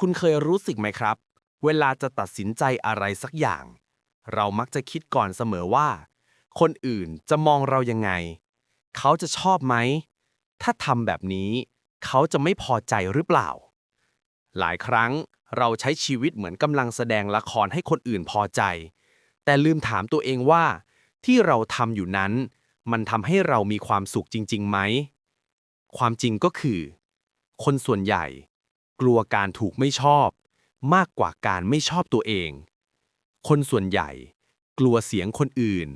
คุณเคยรู้สึกไหมครับ เวลาจะตัดสินใจอะไรสักอย่าง เรามักจะคิดก่อนเสมอว่า คนอื่นจะมองเรายังไง เขาจะชอบไหม ถ้าทำแบบนี้ เขาจะไม่พอใจหรือเปล่า หลายครั้งเราใช้ชีวิตเหมือนกำลังแสดงละครให้คนอื่นพอใจ แต่ลืมถามตัวเองว่า ที่เราทำอยู่นั้น มันทำให้เรามีความสุขจริงๆไหม ความจริงก็คือ คนส่วนใหญ่ กลัวการถูกไม่ชอบ มากกว่าการไม่ชอบตัวเอง คนส่วนใหญ่ กลัวเสียงคนอื่น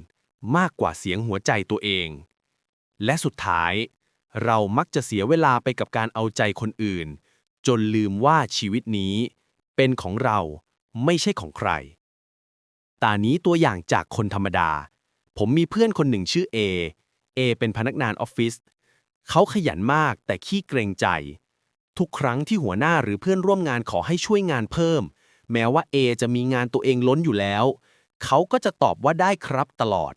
มากกว่าเสียงหัวใจตัวเอง และสุดท้าย เรามักจะเสียเวลาไปกับการเอาใจคนอื่น จนลืมว่าชีวิตนี้ เป็นของเราไม่ใช่ของใคร ตานี้ตัวอย่างจากคนธรรมดา ผมมีเพื่อนคนหนึ่งชื่อเอเอเป็นพนักงานออฟฟิศเขาขยันมากแต่ขี้เกรงใจ ทุกครั้งที่หัวหน้าหรือเพื่อนร่วมงานขอให้ช่วยงานเพิ่ม แม้ว่าเอจะมีงานตัวเองล้นอยู่แล้ว เขาก็จะตอบว่าได้ครับตลอด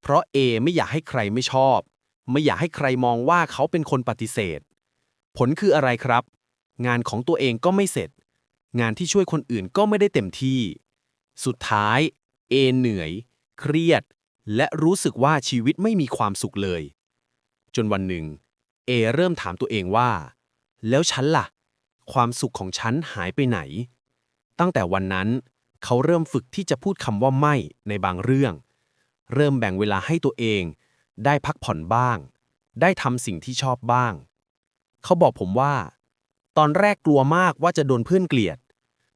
เพราะเอไม่อยากให้ใครไม่ชอบ ไม่อยากให้ใครมองว่าเขาเป็นคนปฏิเสธ ผลคืออะไรครับ งานของตัวเองก็ไม่เสร็จ งานที่ช่วยคนอื่นก็ไม่ได้เต็มที่ สุดท้ายเอเหนื่อย เครียด และรู้สึกว่าชีวิตไม่มีความสุขเลย จนวันหนึ่ง เอเริ่มถามตัวเองว่า แล้วฉันล่ะ ความสุขของฉันหายไปไหน ตั้งแต่วันนั้น เขาเริ่มฝึกที่จะพูดคำว่าไม่ในบางเรื่อง เริ่มแบ่งเวลาให้ตัวเอง ได้พักผ่อนบ้าง ได้ทำสิ่งที่ชอบบ้าง เขาบอกผมว่า ตอนแรกกลัวมากว่าจะโดนเพื่อนเกลียด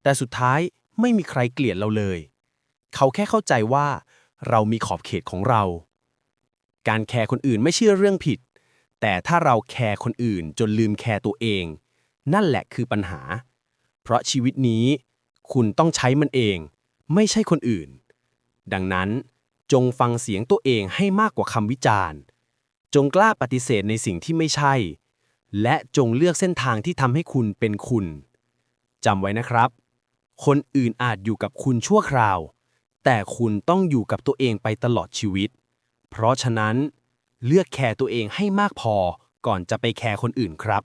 แต่สุดท้ายไม่มีใครเกลียดเราเลย เขาแค่เข้าใจว่า เรามีขอบเขตของเรา การแคร์คนอื่นไม่ใช่เรื่องผิด แต่ถ้าเราแคร์คนอื่นจนลืมแคร์ตัวเอง นั่นแหละคือปัญหา เพราะชีวิตนี้ คุณต้องใช้มันเอง ไม่ใช่คนอื่น ดังนั้นจงฟังเสียงตัวเองให้มากกว่าคำวิจารณ์ จงกล้าปฏิเสธในสิ่งที่ไม่ใช่ และจงเลือกเส้นทางที่ทำให้คุณเป็นคุณจำไว้นะครับ คนอื่นอาจอยู่กับคุณชั่วคราว แต่คุณต้องอยู่กับตัวเองไปตลอดชีวิต เพราะฉะนั้น เลือกแคร์ตัวเองให้มากพอ ก่อนจะไปแคร์คนอื่นครับ